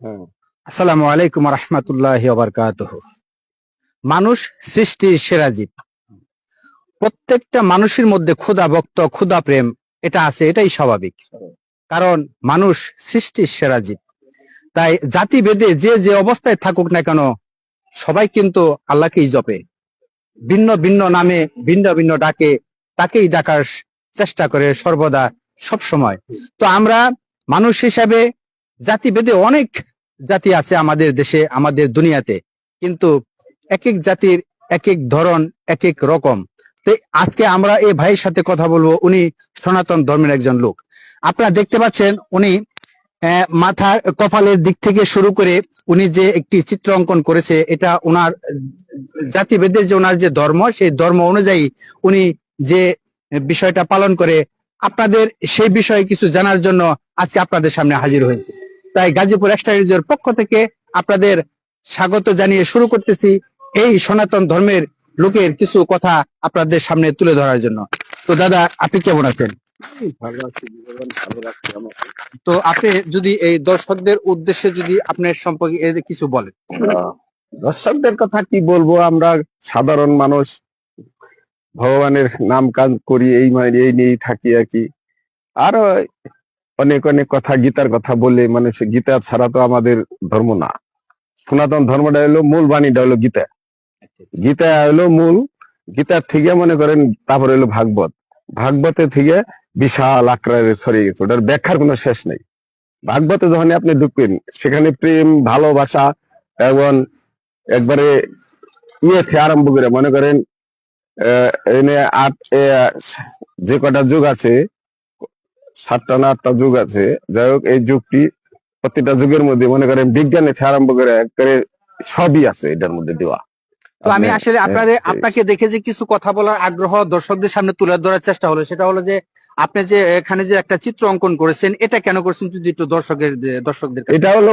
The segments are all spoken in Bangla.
হ্যাঁ। আসসালামু আলাইকুম রহমতুল্লাহ মানুষ সৃষ্টির সেরা জীব। প্রত্যেকটা মানুষের মধ্যে ক্ষুধা ভক্ত, ক্ষুধা প্রেম, এটা আছে, এটাই স্বাভাবিক। কারণ মানুষ সৃষ্টির সেরা জীব। তাই জাতি ভেদে যে যে অবস্থায় থাকুক না কেন, সবাই কিন্তু আল্লাহকেই জপে। ভিন্ন ভিন্ন নামে, ভিন্ন ভিন্ন ডাকে, তাকেই ডাকার চেষ্টা করে সর্বদা সব সময় তো আমরা মানুষ হিসাবে জাতি ভেদে অনেক জাতি আছে আমাদের দেশে, আমাদের দুনিয়াতে। কিন্তু এক এক জাতির এক এক ধরন এক এক রকম। তো আজকে আমরা এই ভাইয়ের সাথে কথা বলব। উনি সনাতন ধর্মের একজন লোক। আপনারা দেখতে পাচ্ছেন, উনি মাথার কপালের দিক থেকে শুরু করে উনি যে একটি চিত্র অঙ্কন করেছে, এটা ওনার জাতিভেদের যে ওনার যে ধর্ম, সেই ধর্ম অনুযায়ী উনি যে বিষয়টা পালন করে, আপনাদের সেই বিষয়ে কিছু জানার জন্য আজকে আপনাদের সামনে হাজির হয়েছে। তাই গাজীপুর এক্সট্রা নিউজের পক্ষ থেকে আপনাদের স্বাগত জানিয়ে শুরু করতেছি এই সনাতন ধর্মের লোকের কিছু কথা আপনাদের সামনে তুলে ধরার জন্য। তো দাদা আপনি কেমন আছেন? তো আপনি যদি এই দর্শকদের উদ্দেশ্যে যদি আপনার সম্পর্কে কিছু বলেন। দর্শকদের কথা কি বলব? আমরা সাধারণ মানুষ ভগবানের নাম কাজ করি এই মানে এই নিয়েই থাকি আর কি। আরও অনেক অনেক কথা গীতার কথা বলে মানুষ গীতা ছাড়া তো আমাদের ধর্ম না। সনাতন ধর্মটা হলো মূল বাণীটা হলো গীতা। গীতা হলো মূল। গীতার থেকে মনে করেন তারপরে হলো ভাগবত। ভাগবতে থেকে বিশাল আকারে ছড়িয়ে গেছে, ওটার ব্যাখ্যার কোনো শেষ নেই। ভাগবতে যখন আপনি ঢুকবেন, সেখানে প্রেম, ভালোবাসা এবং একবারে ইয়ে থেকে আরম্ভ করে মনে করেন এনে আট যে কটা যুগ আছে সাতটা না আটটা যুগ আছে। যাই হোক এই যুগটি প্রতিটা যুগের মধ্যে মনে করেন বিজ্ঞানে আরম্ভ করে একবারে সবই আছে এটার মধ্যে দেওয়া। তো আমি আসলে আপনাদের আপনাকে দেখে যে কিছু কথা বলার আগ্রহ দর্শকদের সামনে তুলে ধরার চেষ্টা হলো সেটা হলো যে আপনি যে এখানে যে একটা চিত্র অঙ্কন করেছেন এটা কেন করেছেন যদি একটু দর্শকের দর্শকদের এটা হলো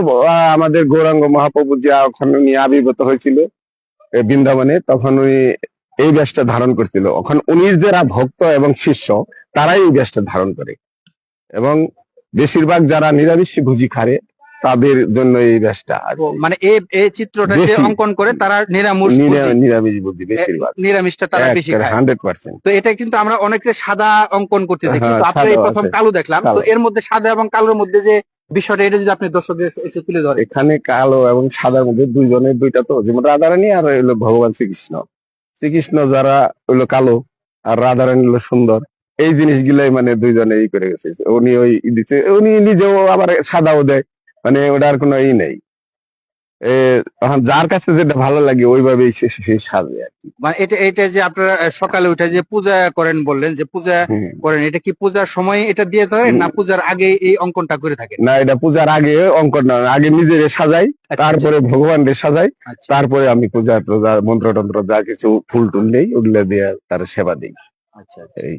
আমাদের গৌরাঙ্গ মহাপ্রভু যে ওখানে উনি আবির্ভূত হয়েছিল বৃন্দাবনে তখন উনি এই বেশটা ধারণ করছিল। এখন উনি যারা ভক্ত এবং শিষ্য তারাই এই বেশটা ধারণ করে। এবং বেশিরভাগ যারা নিরামিষ ভুজি খারে তাদের জন্য এই ব্যাসটা। মানে এই এই চিত্রটা যে অঙ্কন করে তারা নিরামিষ নিরামিষ ভুজি বেশিরভাগ। নিরামিষটা তারা বেশি খায়। Hundred percent. তো এটা কিন্তু আমরা অনেকে সাদা অঙ্কন করতে দেখি। হ্যাঁ, তো আপনি প্রথম কালো দেখলাম। তো এর মধ্যে সাদা এবং কালোর মধ্যে যে বিষয়টা এটা যদি আপনি দর্শকদের একটু তুলে ধরেন। এখানে কালো এবং সাদার মধ্যে দুইজনের দুইটা তো। যেমন রাধারানী আর হলো ভগবান শ্রীকৃষ্ণ। শ্রীকৃষ্ণ যারা হলো কালো আর রাধারানী হলো সুন্দর। এই জিনিসগুলাই মানে দুইজনে ই করে গেছে। উনি ওই দিচ্ছে উনি নিজেও আবার সাদাও দেয় মানে ওটার কোনো ই নেই। এ, যার কাছে যেটা ভালো লাগে ওইভাবেই সে সাজে আর কি। মানে এটা এটা যে আপনারা সকালে উঠে যে পূজা করেন বললেন যে পূজা করেন এটা কি পূজার সময় এটা দিয়ে ধরেন না পূজার আগে এই অঙ্কনটা করে থাকেন? না এটা পূজার আগে অঙ্কন না আগে নিজের সাজাই আচ্ছা, তারপরে ভগবানের সাজাই আচ্ছা। তারপরে আমি পূজা টুজা মন্ত্র টন্ত্র যা কিছু ফুল টুল নেই ওগুলো দিয়ে তার সেবা দিই। আচ্ছা আচ্ছা। এই।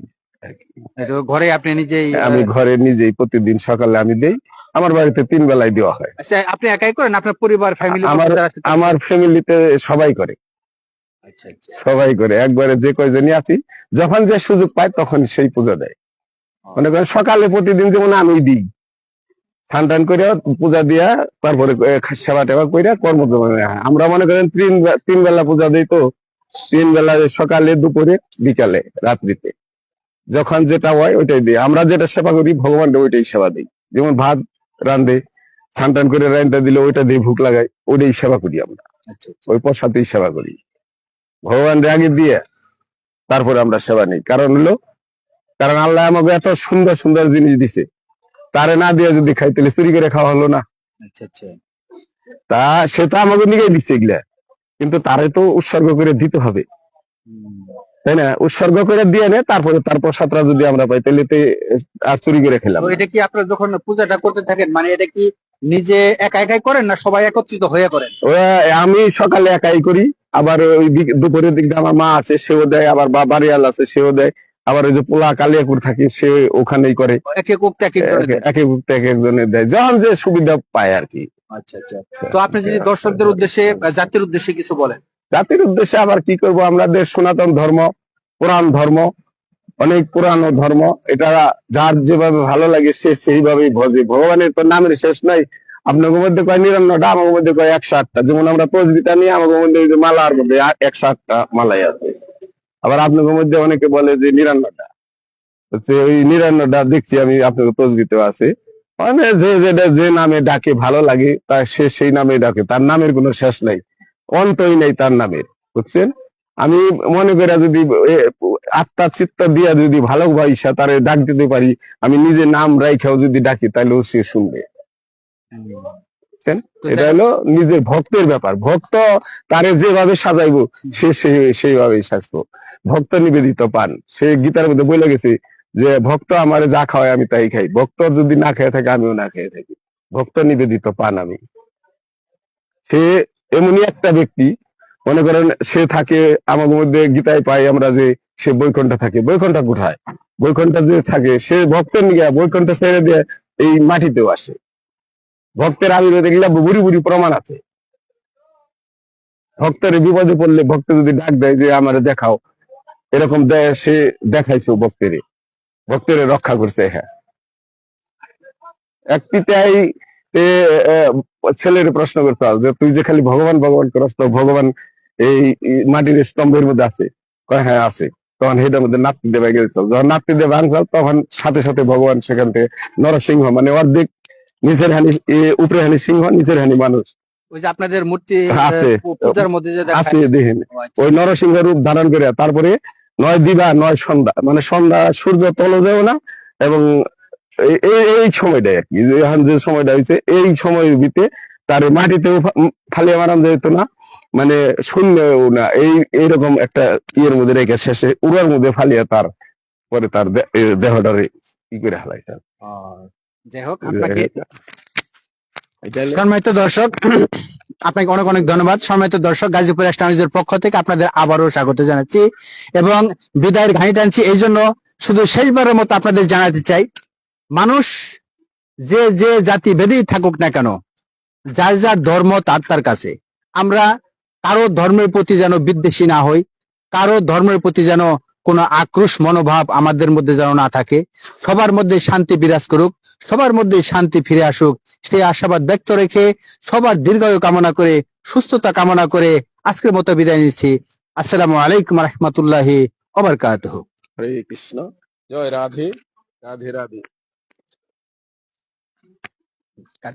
ঘরে আপনি নিজেই আমি ঘরে নিজেই প্রতিদিন সকালে আমি দেই। আমার বাড়িতে তিন বেলায় দেওয়া হয়। আচ্ছা আপনি একাই করেন? আপনার পরিবার ফ্যামিলি আমার- আমার ফ্যামিলিতে সবাই করে। আচ্ছা আচ্ছা। সবাই করে। একবারে যে কয়জনই আছি যখন যে সুযোগ পায় তখন সেই পূজা দেয়। মনে করেন সকালে প্রতিদিন যেমন আমি দিই স্নান টান করে পূজা দিয়া তারপরে সেবা টেবা করে কর্ম আমরা মনে করেন তিন তিন বেলা পূজা দিই তো তিন বেলা সকালে দুপুরে বিকালে রাত্রিতে। যখন যেটা হয় ওইটাই দিই। আমরা যেটা সেবা করি ভগবান ওইটাই সেবা দিই। যেমন ভাত রান্ধে স্নান টান করে রান্না দিলে ওইটা দিয়ে ভুক লাগাই ওইটাই সেবা করি আমরা। আচ্ছা আচ্ছা। ওই প্রসাদেই সেবা করি। ভগবান আগে দিয়ে তারপরে আমরা সেবা নিই। কারণ হলো কারণ আল্লাহ আমাকে এত সুন্দর সুন্দর জিনিস দিছে। তারে না দিয়ে যদি খাই তাহলে চুরি করে খাওয়া হলো না। আচ্ছা তা সে তো আমাকে নিয়ে দিচ্ছে এগুলা। কিন্তু তারে তো উৎসর্গ করে দিতে হবে। তাই না? উৎসর্গ করে দিয়ে নে তারপরে তার প্রসাদটা যদি আমরা পাই তাহলে আর চুরি করে খেলাম এটা কি আপনারা যখন পূজাটা করতে থাকেন মানে এটা কি নিজে একা একাই করেন না সবাই একত্রিত হয়ে করেন? আমি সকালে একাই করি আবার ওই দুপুরের দিকটা আমার মা আছে সেও দেয় আবার বা বাড়িয়াল আছে সেও দেয় আবার ওই যে পোলা কালিয়াকুর থাকে সে ওখানেই করে। এক উক্ত এক এক এক এক এক একজনে দেয় যখন যে সুবিধা পায় আর কি। আচ্ছা আচ্ছা তো আপনি যদি দর্শকদের উদ্দেশ্যে জাতির উদ্দেশ্যে কিছু বলেন। জাতির উদ্দেশ্যে আবার কি করব? আমাদের সনাতন ধর্ম, পুরাণ ধর্ম, অনেক পুরানো ধর্ম। এটা যার যেভাবে ভালো লাগে সে সেইভাবেই ভজে। ভগবানের তো নামের শেষ নাই। আপনাদের মধ্যে কয় নিরান্নটা? আমার মধ্যে কয় একশো আটটা যেমন আমরা তসবিটা নিয়ে আমাদের মধ্যে মালার মধ্যে একশো আটটা মালাই আছে। আবার আপনাদের মধ্যে অনেকে বলে যে নিরান্নটা। ওই নিরান্নটা দেখছি আমি, আপনাদের তসবিতেও আছে। মানে যে যেটা যে নামে ডাকে ভালো লাগে তার সে সেই নামে ডাকে। তার নামের কোনো শেষ নাই। অন্তই নেই তার নামের বুঝছেন? আমি মনে করে যদি আত্মা চিত্ত দিয়া যদি ভালো ভালোবাসা তারে ডাক দিতে পারি আমি নিজে নাম রাইখাও যদি ডাকি তাহলে ও সে শুনবে। এটা হলো নিজের ভক্তের ব্যাপার। ভক্ত তারে যেভাবে সাজাইবো সে সে- সেইভাবেই সাজবো। ভক্ত নিবেদিত পান। সে গীতার মধ্যে বলে গেছে যে ভক্ত আমার যা খাওয়ায় আমি তাই খাই। ভক্ত যদি না খেয়ে থাকে আমিও না খেয়ে থাকি। ভক্ত নিবেদিত পান আমি। সে এমনই একটা ব্যক্তি, মনে করেন সে থাকে আমার মধ্যে গীতায় পাই আমরা যে সে বৈকুণ্ঠ থাকে। বৈকুণ্ঠ কোথায়? বৈকুণ্ঠ যে থাকে, সে ভক্তের নিয়ে বৈকুণ্ঠ ছেড়ে দিয়ে এই মাটিতেও আসে। ভক্তের আবির্ভাব দেখলে বুড়ি বুড়ি প্রমাণ আছে। ভক্তের বিপদে পড়লে ভক্ত যদি ডাক দেয় যে, আমারে দেখাও। এরকম দেয় সে দেখাইছে ভক্তের। ভক্তের রক্ষা করছে হ্যাঁ। এক ছেলের প্রশ্ন করতে যে তুই যে খালি ভগবান ভগবান করস তো ভগবান এই মাটির স্তম্ভের মধ্যে আছে? হ্যাঁ আছে। তখন সেটার মধ্যে নাতি দেবে গেছিল যখন নাতি দেবে আনসাল তখন সাথে সাথে ভগবান সেখান থেকে নরসিংহ মানে অর্ধেক নিচের হানি উপরে হানি সিংহ নিচের হানি মানুষ। ওই যে আপনাদের মূর্তি আছে। পূজার মধ্যে যে আছে দেখেন। আচ্ছা। ওই নরসিংহ রূপ ধারণ করে তারপরে নয় দিবা নয় সন্ধ্যা মানে সন্ধ্যা সূর্য তলে যাও না এবং এই- এই এই সময়টা আর কি। যে এখন যে সময়টা হয়েছে এই সময়ের ভিতরে তার মাটিতেও উম ফালিয়ে মারান যেত না। মানে শূন্যও না। এই এইরকম একটা ইয়ের মধ্যে রেখে শেষে উড়ার মধ্যে ফালিয়ে তার পরে তার দেহটারে ই করে হালাইছে যাই হোক আপনাকে সম্মানিত দর্শক আপনাকে অনেক অনেক ধন্যবাদ। সম্মানিত দর্শক গাজীপুর স্টানিজের পক্ষ থেকে আপনাদের আবারও স্বাগত জানাচ্ছি। এবং বিদায়ের ঘানি টানছি। এই জন্য শুধু শেষবারের মতো আপনাদের জানাতে চাই। মানুষ যে যে জাতি বেদেই থাকুক না কেন, যার যার ধর্ম তার তার কাছে। আমরা কারও ধর্মের প্রতি যেন বিদ্বেষী না হই, কারও ধর্মের প্রতি যেন কোনো আক্রোশ মনোভাব আমাদের মধ্যে যেন না থাকে, সবার মধ্যে শান্তি বিরাজ করুক, সবার মধ্যে শান্তি ফিরে আসুক, সেই আশাবাদ ব্যক্ত রেখে সবার দীর্ঘায়ু কামনা করে, সুস্থতা কামনা করে আজকের মতো বিদায় নিচ্ছি। আসসালামু আলাইকুম রহমতুল্লাহি ওবরকাতহ হরে কৃষ্ণ। জয় রাধে রাধে রাধে। kan.